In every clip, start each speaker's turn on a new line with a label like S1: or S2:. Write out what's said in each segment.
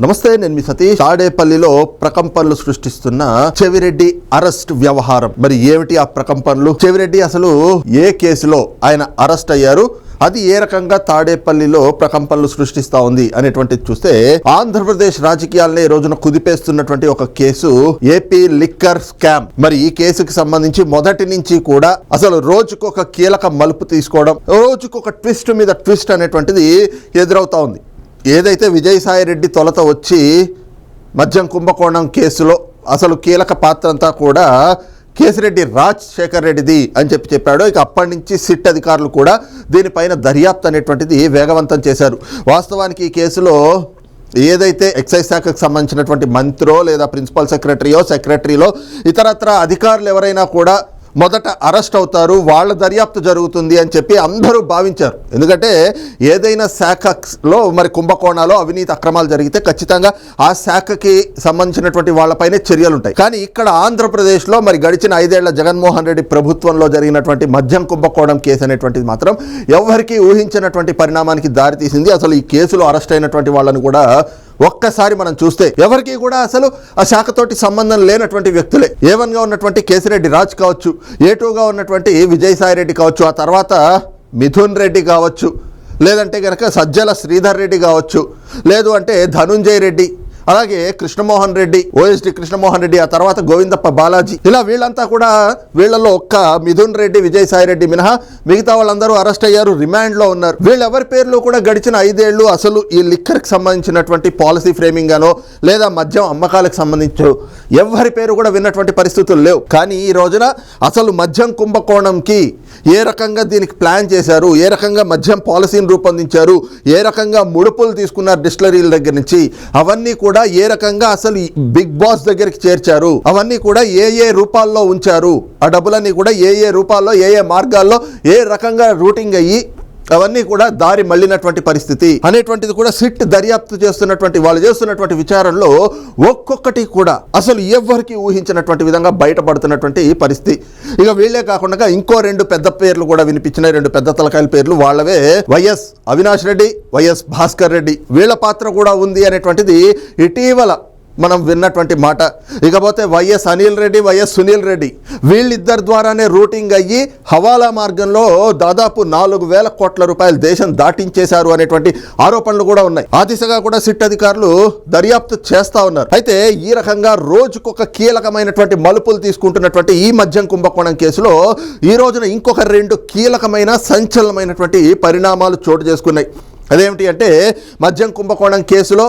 S1: నమస్తే నేను మీ సతీష్. తాడేపల్లిలో ప్రకంపనలు సృష్టిస్తున్న చెవిరెడ్డి అరెస్ట్ వ్యవహారం. మరి ఏమిటి ఆ ప్రకంపనలు? చెవిరెడ్డి అసలు ఏ కేసులో ఆయన అరెస్ట్ అయ్యారు? అది ఏ రకంగా తాడేపల్లిలో ప్రకంపనలు సృష్టిస్తా ఉంది అనేటువంటిది చూస్తే ఆంధ్రప్రదేశ్ రాజకీయాలనే ఈ రోజున కుదిపేస్తున్నటువంటి ఒక కేసు ఏపీ లిక్కర్ స్కామ్. మరి ఈ కేసుకి సంబంధించి మొదటి నుంచి కూడా అసలు రోజుకొక కీలక మలుపు తీసుకోవడం రోజుకు ఒక ట్విస్ట్ మీద ట్విస్ట్ అనేటువంటిది ఎదురవుతా ఉంది. ఏదైతే విజయసాయి రెడ్డి తొలత వచ్చి మద్యం కుంభకోణం కేసులో అసలు కీలక పాత్ర అంతా కూడా కేసిరెడ్డి రాజశేఖర్ రెడ్డిది అని చెప్పి చెప్పాడు. ఇక అప్పటి నుంచి సిట్ అధికారులు కూడా దీనిపైన దర్యాప్తు అనేటువంటిది వేగవంతం చేశారు. వాస్తవానికి ఈ కేసులో ఏదైతే ఎక్సైజ్ శాఖకు సంబంధించినటువంటి మంత్రో లేదా ప్రిన్సిపల్ సెక్రటరీయో సెక్రటరీలో ఇతరత్ర అధికారులు ఎవరైనా కూడా మొదట అరెస్ట్ అవుతారు వాళ్ళ దర్యాప్తు జరుగుతుంది అని చెప్పి అందరూ భావించారు. ఎందుకంటే ఏదైనా శాఖలో మరి కుంభకోణాలు అవినీతి అక్రమాలు జరిగితే ఖచ్చితంగా ఆ శాఖకి సంబంధించినటువంటి వాళ్ళపైనే చర్యలు ఉంటాయి. కానీ ఇక్కడ ఆంధ్రప్రదేశ్లో మరి గడిచిన ఐదేళ్ళ జగన్మోహన్ రెడ్డి ప్రభుత్వంలో జరిగినటువంటి మద్యం కుంభకోణం కేసు అనేటువంటిది మాత్రం ఎవరికీ ఊహించినటువంటి పరిణామానికి దారితీసింది. అసలు ఈ కేసులో అరెస్ట్ అయినటువంటి వాళ్ళని కూడా ఒక్కసారి మనం చూస్తే ఎవరికి కూడా అసలు ఆ శాఖతోటి సంబంధం లేనటువంటి వ్యక్తులే. ఏ వన్గా ఉన్నటువంటి కేసిరెడ్డి రాజ్ కావచ్చు ఏ టూగా ఉన్నటువంటి విజయసాయి రెడ్డి కావచ్చు ఆ తర్వాత మిథున్ రెడ్డి కావచ్చు లేదంటే కనుక సజ్జల శ్రీధర్ రెడ్డి కావచ్చు లేదు అంటే ధనుంజయ్ రెడ్డి అలాగే కృష్ణమోహన్ రెడ్డి ఓఎస్డి కృష్ణమోహన్ రెడ్డి ఆ తర్వాత గోవిందప్ప బాలాజీ. ఇలా వీళ్ళంతా కూడా వీళ్ళలో ఒక్క మిథున్ రెడ్డి విజయసాయి రెడ్డి మినహా మిగతా వాళ్ళందరూ అరెస్ట్ అయ్యారు రిమాండ్లో ఉన్నారు. వీళ్ళెవరి పేర్లు కూడా గడిచిన ఐదేళ్ళు అసలు ఈ లిక్కర్కి సంబంధించినటువంటి పాలసీ ఫ్రేమింగ్ గానో లేదా మద్యం అమ్మకాలకు సంబంధించి ఎవరి పేరు కూడా విన్నటువంటి పరిస్థితులు లేవు. కానీ ఈ రోజున అసలు మద్యం కుంభకోణంకి ఏ రకంగా దీనికి ప్లాన్ చేశారు ఏ రకంగా మద్యం పాలసీని రూపొందించారు ఏ రకంగా ముడుపులు తీసుకున్నారు డిస్టిలరీల దగ్గర నుంచి అవన్నీ కూడా ఏ రకంగా అసలు బిగ్ బాస్ దగ్గరికి చేర్చారు? అవన్నీ కూడా ఏ ఏ రూపాల్లో ఉంచారు? ఆ డబ్బులన్నీ కూడా ఏ ఏ రూపాల్లో ఏ ఏ మార్గాల్లో ఏ రకంగా రూటింగ్ అయ్యి అవన్నీ కూడా దారి మళ్ళినటువంటి పరిస్థితి అనేటువంటిది కూడా సిట్ దర్యాప్తు చేస్తున్నటువంటి వాళ్ళు చేస్తున్నటువంటి విచారణలో ఒక్కొక్కటి కూడా అసలు ఎవరికి ఊహించినటువంటి విధంగా బయటపడుతున్నటువంటి పరిస్థితి. ఇక వీళ్ళే కాకుండా ఇంకో రెండు పెద్ద పేర్లు కూడా వినిపించిన రెండు పెద్ద తలకాయల పేర్లు వాళ్ళవే. YS Avinash Reddy YS Bhaskar Reddy. వీళ్ళ పాత్ర కూడా ఉంది అనేటువంటిది ఇటీవల మనం విన్నటువంటి మాట. ఇకపోతే వైఎస్ అనిల్ రెడ్డి వైఎస్ సునీల్ రెడ్డి వీళ్ళిద్దరి ద్వారానే రూటింగ్ అయ్యి హవాలా మార్గంలో దాదాపు నాలుగు వేల కోట్ల రూపాయలు దేశం దాటించేశారు అనేటువంటి ఆరోపణలు కూడా ఉన్నాయి. ఆ దిశగా కూడా సిట్ అధికారులు దర్యాప్తు చేస్తా ఉన్నారు. అయితే ఈ రకంగా రోజుకొక కీలకమైనటువంటి మలుపులు తీసుకుంటున్నటువంటి ఈ మద్యం కుంభకోణం కేసులో ఈ రోజున ఇంకొక రెండు కీలకమైన సంచలనమైనటువంటి పరిణామాలు చోటు చేసుకున్నాయి. అదేమిటి అంటే మద్యం కుంభకోణం కేసులో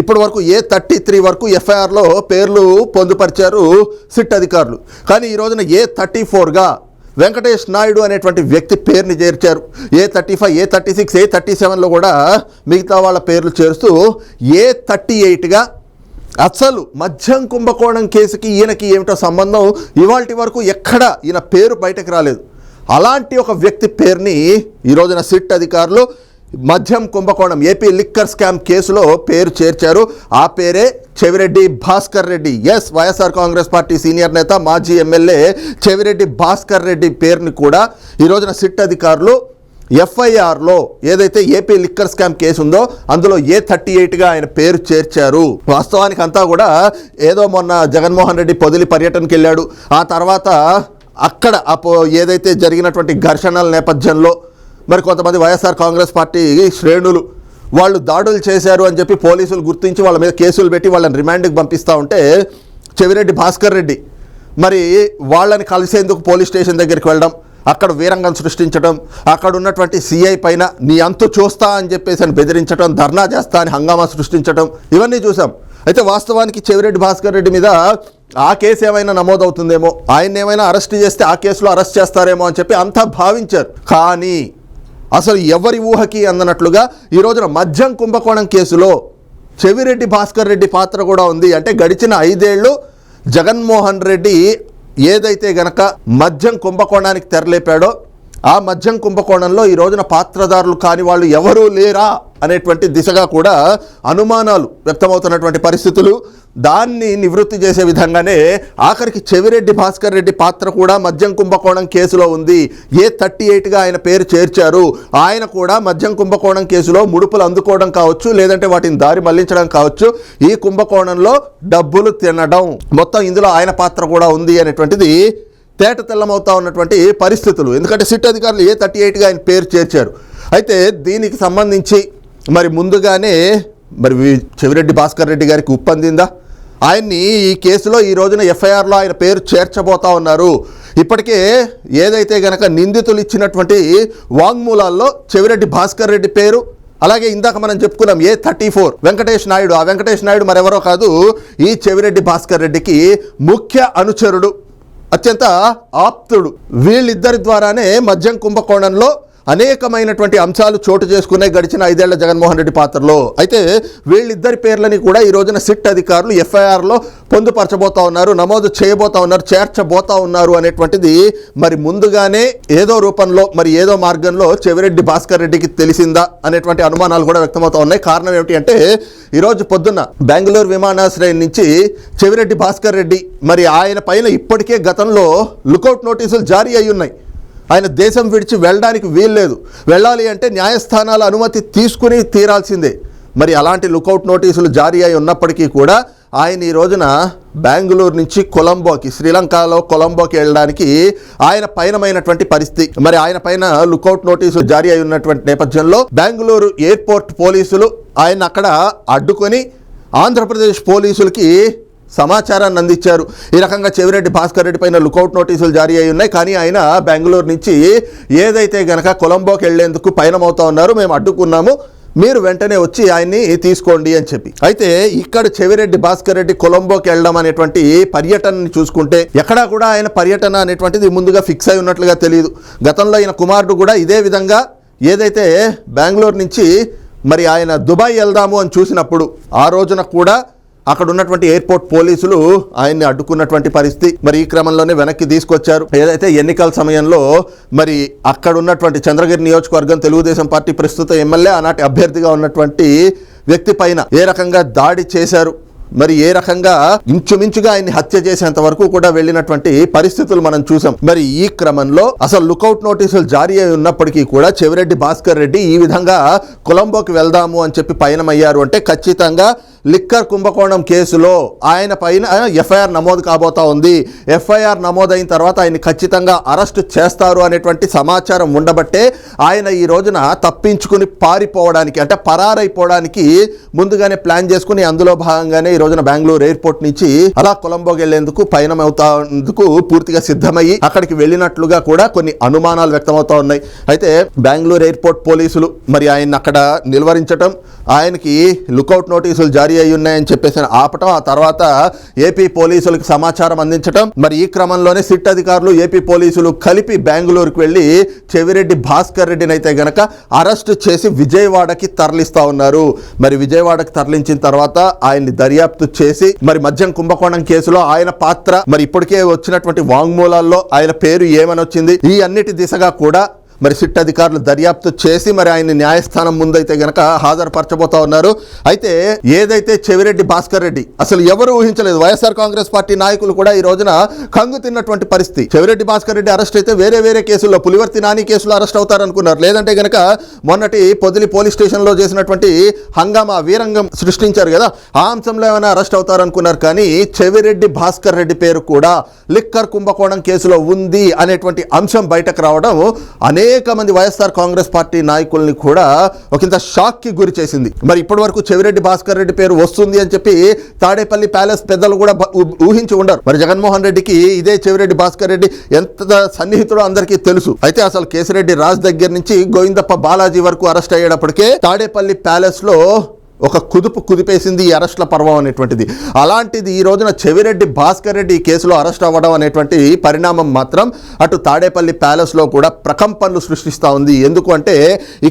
S1: ఇప్పటి వరకు ఏ థర్టీ త్రీ వరకు ఎఫ్ఐఆర్లో పేర్లు పొందుపరిచారు సిట్ అధికారులు. కానీ ఈ రోజున ఏ థర్టీ ఫోర్గా వెంకటేష్ నాయుడు అనేటువంటి వ్యక్తి పేరుని చేర్చారు. A thirty five A thirty six A thirty సెవెన్లో కూడా మిగతా వాళ్ళ పేర్లు చేరుస్తూ ఏ థర్టీ ఎయిట్గా అసలు మద్యం కుంభకోణం కేసుకి ఈయనకి ఏమిటో సంబంధం ఇవాల్టి వరకు ఎక్కడ ఈయన పేరు బయటకు రాలేదు. అలాంటి ఒక వ్యక్తి పేరుని ఈ రోజున సిట్ అధికారులు మద్యం కుంభకోణం ఏపీ లిక్కర్ స్కామ్ కేసులో పేరు చేర్చారు. ఆ పేరే చెవిరెడ్డి భాస్కర్ రెడ్డి. ఎస్ వైఎస్ఆర్ కాంగ్రెస్ పార్టీ సీనియర్ నేత మాజీ ఎమ్మెల్యే చెవిరెడ్డి భాస్కర్ రెడ్డి పేరుని కూడా ఈ రోజున సిట్ అధికారులు ఎఫ్ఐఆర్లో ఏదైతే ఏపీ లిక్కర్ స్కామ్ కేసు ఉందో అందులో ఏ థర్టీ ఎయిట్గా ఆయన పేరు చేర్చారు. వాస్తవానికి అంతా కూడా ఏదో మొన్న జగన్మోహన్ రెడ్డి పొదిలి పర్యటనకి వెళ్ళాడు. ఆ తర్వాత అక్కడ అపో ఏదైతే జరిగినటువంటి ఘర్షణల నేపథ్యంలో మరి కొంతమంది వైఎస్ఆర్ కాంగ్రెస్ పార్టీ శ్రేణులు వాళ్ళు దాడులు చేశారు అని చెప్పి పోలీసులు గుర్తించి వాళ్ళ మీద కేసులు పెట్టి వాళ్ళని రిమాండ్కి పంపిస్తూ ఉంటే చెవిరెడ్డి భాస్కర్ రెడ్డి మరి వాళ్ళని కలిసేందుకు పోలీస్ స్టేషన్ దగ్గరికి వెళ్ళడం అక్కడ వీరంగం సృష్టించడం అక్కడ ఉన్నటువంటి సీఐ పైన నీ అంతు చూస్తా అని చెప్పేసి అని బెదిరించడం ధర్నా చేస్తా అని హంగామా సృష్టించడం ఇవన్నీ చూసాం అయితే వాస్తవానికి చెవిరెడ్డి భాస్కర్ రెడ్డి మీద ఆ కేసు ఏమైనా నమోదవుతుందేమో ఆయన ఏమైనా అరెస్ట్ చేస్తే ఆ కేసులో అరెస్ట్ చేస్తారేమో అని చెప్పి అంతా భావించారు. కానీ అసలు ఎవరి ఊహకి అందనట్లుగా ఈ రోజున మద్యం కుంభకోణం కేసులో చెవిరెడ్డి భాస్కర్ రెడ్డి పాత్ర కూడా ఉంది. అంటే గడిచిన ఐదేళ్ళు జగన్మోహన్ రెడ్డి ఏదైతే గనక మద్యం కుంభకోణానికి తెరలేపాడో ఆ మద్యం కుంభకోణంలో ఈ రోజున పాత్రదారులు కాని వాళ్ళు ఎవరూ లేరా అనేటువంటి దిశగా కూడా అనుమానాలు వ్యక్తమవుతున్నటువంటి పరిస్థితులు. దాన్ని నివృత్తి చేసే విధంగానే ఆఖరికి చెవిరెడ్డి భాస్కర్ రెడ్డి పాత్ర కూడా మద్యం కుంభకోణం కేసులో ఉంది. ఏ థర్టీ ఎయిట్గా ఆయన పేరు చేర్చారు. ఆయన కూడా మద్యం కుంభకోణం కేసులో ముడుపులు అందుకోవడం కావచ్చు లేదంటే వాటిని దారి మళ్ళించడం కావచ్చు. ఈ కుంభకోణంలో డబ్బులు తినడం. మొత్తం ఇందులో ఆయన పాత్ర కూడా ఉంది అనేటువంటిది తేట తెల్లమవుతా ఉన్నటువంటి పరిస్థితులు. ఎందుకంటే సిట్ అధికారులు ఏ థర్టీ ఎయిట్గా ఆయన పేరు చేర్చారు. అయితే దీనికి సంబంధించి మరి ముందుగానే మరి చెవిరెడ్డి భాస్కర్ రెడ్డి గారికి ఉప్పందిందా? ఆయన్ని ఈ కేసులో ఈ రోజున ఎఫ్ఐఆర్లో ఆయన పేరు చేర్చబోతా ఉన్నారు. ఇప్పటికే ఏదైతే గనక నిందితులు ఇచ్చినటువంటి వాంగ్మూలాల్లో చెవిరెడ్డి భాస్కర్ రెడ్డి పేరు అలాగే ఇందాక మనం చెప్పుకున్నాం A thirty four Venkatesh Naidu. ఆ వెంకటేష్ నాయుడు మరెవరో కాదు ఈ చెవిరెడ్డి భాస్కర్ రెడ్డికి ముఖ్య అనుచరుడు అత్యంత ఆప్తుడు. వీళ్ళిద్దరి ద్వారానే మద్యం కుంభకోణంలో అనేకమైనటువంటి అంశాలు చోటు చేసుకునే గడిచిన ఐదేళ్ళ జగన్మోహన్ రెడ్డి పాత్రలో. అయితే వీళ్ళిద్దరి పేర్లని కూడా ఈ రోజున సిట్ అధికారులు ఎఫ్ఐఆర్లో పొందుపరచబోతా ఉన్నారు నమోదు చేయబోతా ఉన్నారు చేర్చబోతా ఉన్నారు అనేటువంటిది మరి ముందుగానే ఏదో రూపంలో మరి ఏదో మార్గంలో చెవిరెడ్డి భాస్కర్ రెడ్డికి తెలిసిందా అనేటువంటి అనుమానాలు కూడా వ్యక్తమవుతా ఉన్నాయి. కారణం ఏమిటి అంటే ఈరోజు పొద్దున్న బెంగళూరు విమానాశ్రయం నుంచి చెవిరెడ్డి భాస్కర్ రెడ్డి మరి ఆయన పైన ఇప్పటికే గతంలో లుకౌట్ నోటీసులు జారీ అయి ఉన్నాయి ఆయన దేశం విడిచి వెళ్ళడానికి వీల్లేదు. వెళ్ళాలి అంటే న్యాయస్థానాల అనుమతి తీసుకుని తీరాల్సిందే. మరి అలాంటి లుకౌట్ నోటీసులు జారీ అయి ఉన్నప్పటికీ కూడా ఆయన ఈ రోజున బెంగళూరు నుంచి కొలంబోకి శ్రీలంకలో కొలంబోకి వెళ్ళడానికి ఆయన పయనమైనటువంటి పరిస్థితి. మరి ఆయన పైన లుకౌట్ నోటీసులు జారీ అయి ఉన్నటువంటి నేపథ్యంలో బెంగళూరు ఎయిర్పోర్ట్ పోలీసులు ఆయన అక్కడ అడ్డుకొని ఆంధ్రప్రదేశ్ పోలీసులకి సమాచారాన్ని అందించారు. ఈ రకంగా చెవిరెడ్డి భాస్కర్ రెడ్డి పైన లుకౌట్ నోటీసులు జారీ అయి ఉన్నాయి. కానీ ఆయన బెంగళూరు నుంచి ఏదైతే గనక కొలంబోకి వెళ్ళేందుకు పయనమవుతా ఉన్నారు మేము అడ్డుకున్నాము. మీరు వెంటనే వచ్చి ఆయన్ని తీసుకోండి అని చెప్పి. అయితే ఇక్కడ చెవిరెడ్డి భాస్కర్ రెడ్డి కొలంబోకి వెళ్ళడం అనేటువంటి పర్యటనని చూసుకుంటే ఎక్కడా కూడా ఆయన పర్యటన అనేటువంటిది ముందుగా ఫిక్స్ అయి ఉన్నట్లుగా తెలియదు గతంలో ఆయన కుమారుడు కూడా ఇదే విధంగా ఏదైతే బెంగళూరు నుంచి మరి ఆయన దుబాయ్ వెళ్దాము అని చూసినప్పుడు ఆ రోజున కూడా అక్కడ ఉన్నటువంటి ఎయిర్పోర్ట్ పోలీసులు ఆయన్ని అడ్డుకున్నటువంటి పరిస్థితి మరి ఈ క్రమంలోనే వెనక్కి తీసుకొచ్చారు. ఏదైతే ఎన్నికల సమయంలో మరి అక్కడ ఉన్నటువంటి చంద్రగిరి నియోజకవర్గం తెలుగుదేశం పార్టీ ప్రస్తుత ఎమ్మెల్యే ఆనాటి అభ్యర్థిగా ఉన్నటువంటి వ్యక్తి పైన ఏ రకంగా దాడి చేశారు? మరి ఏ రకంగా ఇంచుమించుగా ఆయన్ని హత్య చేసేంత వరకు కూడా వెళ్ళినటువంటి పరిస్థితులు మనం చూసాం. మరి ఈ క్రమంలో అసలు లుకౌట్ నోటీసులు జారీ అయి ఉన్నప్పటికీ కూడా చెవిరెడ్డి భాస్కర్ రెడ్డి ఈ విధంగా కొలంబోకి వెళ్దాము అని చెప్పి పయనమయ్యారు అంటే ఖచ్చితంగా లిక్కర్ కుంభకోణం కేసులో ఆయన పైన ఎఫ్ఐఆర్ నమోదు కాబోతా ఉంది. ఎఫ్ఐఆర్ నమోదైన తర్వాత ఆయన ఖచ్చితంగా అరెస్ట్ చేస్తారు అనేటువంటి సమాచారం ఉండబట్టే ఆయన ఈ రోజున తప్పించుకుని పారిపోవడానికి అంటే పరారైపోవడానికి ముందుగానే ప్లాన్ చేసుకుని అందులో భాగంగానే ఈ రోజున బెంగళూరు ఎయిర్పోర్ట్ నుంచి అలా కొలంబోకి వెళ్ళేందుకు పయనమవుతాందుకు పూర్తిగా సిద్ధమయ్యి అక్కడికి వెళ్ళినట్లుగా కూడా కొన్ని అనుమానాలు వ్యక్తమవుతా ఉన్నాయి. అయితే బెంగళూరు ఎయిర్పోర్ట్ పోలీసులు మరి ఆయన అక్కడ నిలువరించటం ఆయనకి లుకౌట్ నోటీసులు జారీ అయి ఉన్నాయని చెప్పేసి ఆపటం ఆ తర్వాత ఏపీ పోలీసులకు సమాచారం అందించటం మరి ఈ క్రమంలోనే సిట్ అధికారులు ఏపీ పోలీసులు కలిపి బెంగళూరుకు వెళ్ళి చెవిరెడ్డి భాస్కర్ రెడ్డిని అయితే గనక అరెస్ట్ చేసి విజయవాడకి తరలిస్తా ఉన్నారు. మరి విజయవాడకి తరలించిన తర్వాత ఆయన్ని దర్యాప్తు చేసి మరి మద్యం కుంభకోణం కేసులో ఆయన పాత్ర మరి ఇప్పటికే వచ్చినటువంటి వాంగ్మూలాల్లో ఆయన పేరు ఏమని వచ్చింది ఈ అన్నిటి దిశగా కూడా మరి సిట్ అధికారులు దర్యాప్తు చేసి మరి ఆయన న్యాయస్థానం ముందైతే గనక హాజరుపరచబోతా ఉన్నారు. అయితే ఏదైతే చెవిరెడ్డి భాస్కర్ రెడ్డి అసలు ఎవరు ఊహించలేదు. వైఎస్ఆర్ కాంగ్రెస్ పార్టీ నాయకులు కూడా ఈ రోజున కంగు తిన్నటువంటి పరిస్థితి. చెవిరెడ్డి భాస్కర్ రెడ్డి అరెస్ట్ అయితే వేరే వేరే కేసుల్లో పులివర్తి నాని కేసులో అరెస్ట్ అవుతారనుకున్నారు. లేదంటే గనక మొన్నటి పొదిలి పోలీస్ స్టేషన్లో చేసినటువంటి హంగామా వీరంగం సృష్టించారు కదా ఆ అంశంలో ఏమైనా అరెస్ట్ అవుతారనుకున్నారు. కానీ చెవిరెడ్డి భాస్కర్ రెడ్డి పేరు కూడా లిక్కర్ కుంభకోణం కేసులో ఉంది అనేటువంటి అంశం బయటకు రావడం అనేక మంది వైఎస్ఆర్ కాంగ్రెస్ పార్టీ నాయకుల్ని కూడా ఒకంత షాక్కి గురి చేసింది. మరి ఇప్పటి వరకు చెవిరెడ్డి భాస్కర్ రెడ్డి పేరు వస్తుంది అని చెప్పి తాడేపల్లి ప్యాలెస్ పెద్దలు కూడా ఊ- ఊహించి ఉండరు. మరి జగన్మోహన్ రెడ్డికి ఇదే చెవిరెడ్డి భాస్కర్ రెడ్డి ఎంత సన్నిహితుడో అందరికీ తెలుసు. అయితే అసలు కేసిరెడ్డి రాజ్ దగ్గర నుంచి గోవిందప్ప బాలాజీ వరకు అరెస్ట్ అయ్యేటప్పటికే తాడేపల్లి ప్యాలెస్లో ఒక కుదుపు కుదిపేసింది ఈ అరెస్ట్ల పర్వం అనేటువంటిది. అలాంటిది ఈ రోజున చెవిరెడ్డి భాస్కర్ రెడ్డి ఈ కేసులో అరెస్ట్ అవ్వడం అనేటువంటి పరిణామం మాత్రం అటు తాడేపల్లి ప్యాలెస్లో కూడా ప్రకంపనలు సృష్టిస్తూ ఉంది. ఎందుకు అంటే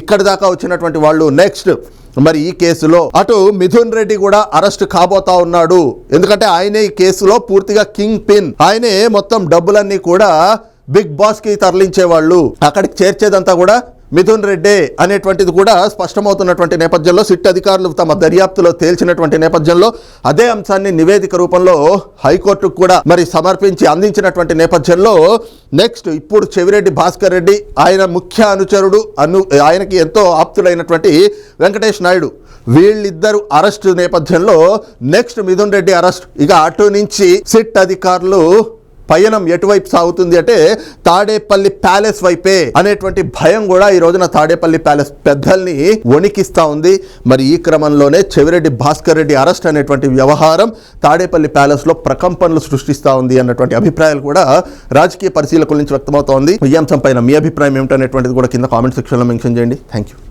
S1: ఇక్కడి దాకా వచ్చినటువంటి వాళ్ళు నెక్స్ట్ మరి ఈ కేసులో అటు మిథున్ రెడ్డి కూడా అరెస్ట్ కాబోతా ఉన్నాడు. ఎందుకంటే ఆయనే ఈ కేసులో పూర్తిగా కింగ్ పిన్. ఆయనే మొత్తం డబ్బులన్నీ కూడా బిగ్ బాస్కి తరలించేవాళ్ళు. అక్కడికి చేర్చేదంతా కూడా మిథున్ రెడ్డి అనేటువంటిది కూడా స్పష్టమవుతున్నటువంటి నేపథ్యంలో సిట్ అధికారులు తమ దర్యాప్తులో తేల్చినటువంటి నేపథ్యంలో అదే అంశాన్ని నివేదిక రూపంలో హైకోర్టుకు కూడా మరి సమర్పించి అందించినటువంటి నేపథ్యంలో నెక్స్ట్ ఇప్పుడు చెవిరెడ్డి భాస్కర్ రెడ్డి ఆయన ముఖ్య అనుచరుడు అను ఆయనకి ఎంతో ఆప్తులైనటువంటి వెంకటేష్ నాయుడు. వీళ్ళిద్దరు అరెస్ట్ నేపథ్యంలో నెక్స్ట్ మిథున్ రెడ్డి అరెస్ట్. ఇక అటు నుంచి సిట్ అధికారులు పయనం ఎటువైపు సాగుతుంది అంటే తాడేపల్లి ప్యాలెస్ వైపే అనేటువంటి భయం కూడా ఈ రోజున తాడేపల్లి ప్యాలెస్ పెద్దల్ని వణికిస్తా ఉంది. మరి ఈ క్రమంలోనే చెవిరెడ్డి భాస్కర్ రెడ్డి అరెస్ట్ అనేటువంటి వ్యవహారం తాడేపల్లి ప్యాలెస్లో ప్రకంపనలు సృష్టిస్తా ఉంది అన్నటువంటి అభిప్రాయాలు కూడా రాజకీయ పరిశీలకుల నుంచి వ్యక్తమవుతోంది ఈ అంశం పైన మీ అభిప్రాయం ఏమిటనేటువంటిది కూడా కింద కామెంట్ సెక్షన్లో మెన్షన్ చేయండి. Thank you